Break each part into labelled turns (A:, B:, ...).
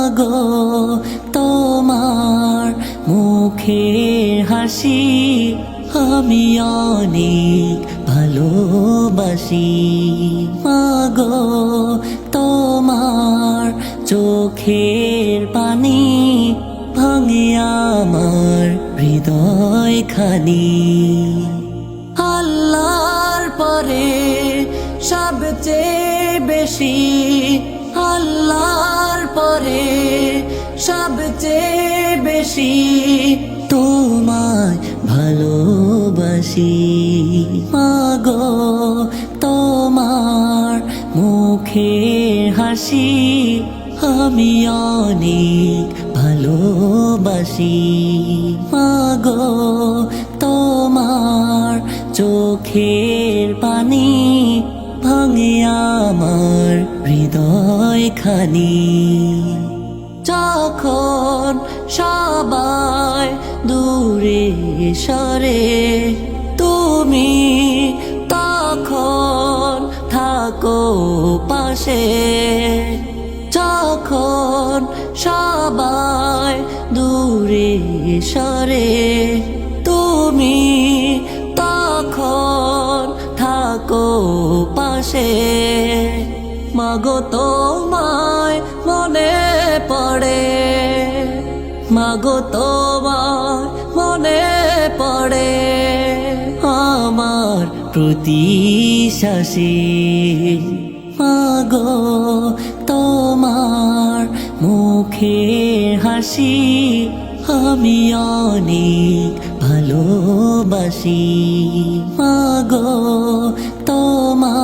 A: মাগো তোমার মুখের হাসি আমি অনেক ভালোবাসি। মাগো তোমার চোখের পানি ভাঙে আমার হৃদয় খানি আল্লাহর পরে সবচেয়ে বেশি পরে সবচেয়ে বেশি তোমায় ভালোবাসি। মাগো, তোমার মুখের হাসি আমি অনেক ভালোবাসি। মাগো, তোমার চোখের পানি ভাঙে আমার হৃদয়। খানি যখন সবাই দূরে সরে, তুমি তখন থাকো পাশে। যখন সবাই দূরে সরে, তুমি তখন থাকো পাশে। মাগো, তোমায় মনে পড়ে। মাগো, তোমায় মনে পড়ে। আমার প্রতি শাসে মাগো, তোমার মুখে হাসি, আমি অনেক ভালোবাসি। মাগো, তোমার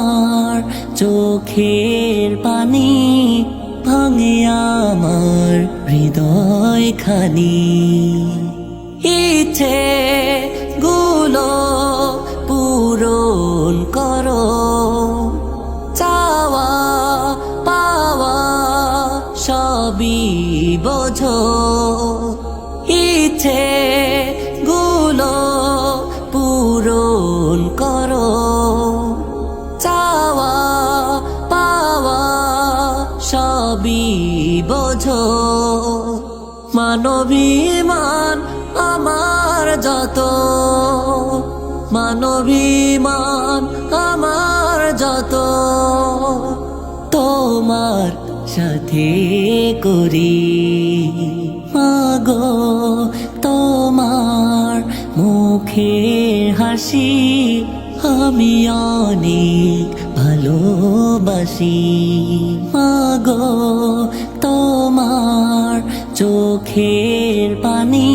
A: চোখের পানি ভাঙে আমার হৃদয় খানি ইচ্ছে গুলো পূরণ করো, চাওয়া পাওয়া সবই বোঝো। ইচ্ছে গুলো পূরণ করো বোঝো, মানবীমান আমার যত মানবীমান আমার যত তোমার সাথে করি, মাগো, তোমার মুখে হাসি, আমি অনেক ভালোবাসি। মাগো তোমার চোখের পানি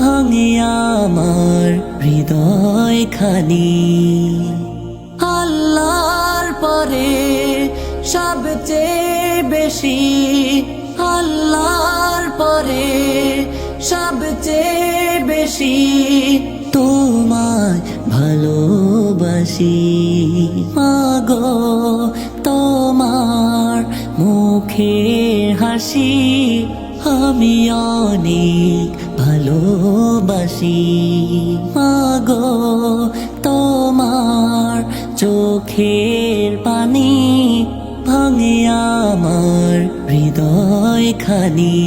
A: ভাঙে আমার হৃদয় খানি। আল্লাহর পরে সবচেয়ে বেশি, আল্লাহর পরে সবচেয়ে বেশি তোমায় ভালোবাসি। মুখের হাসি আমি অনেক ভালোবাসি। মাগো তোমার চোখের পানি ভাঙে আমার হৃদয় খানি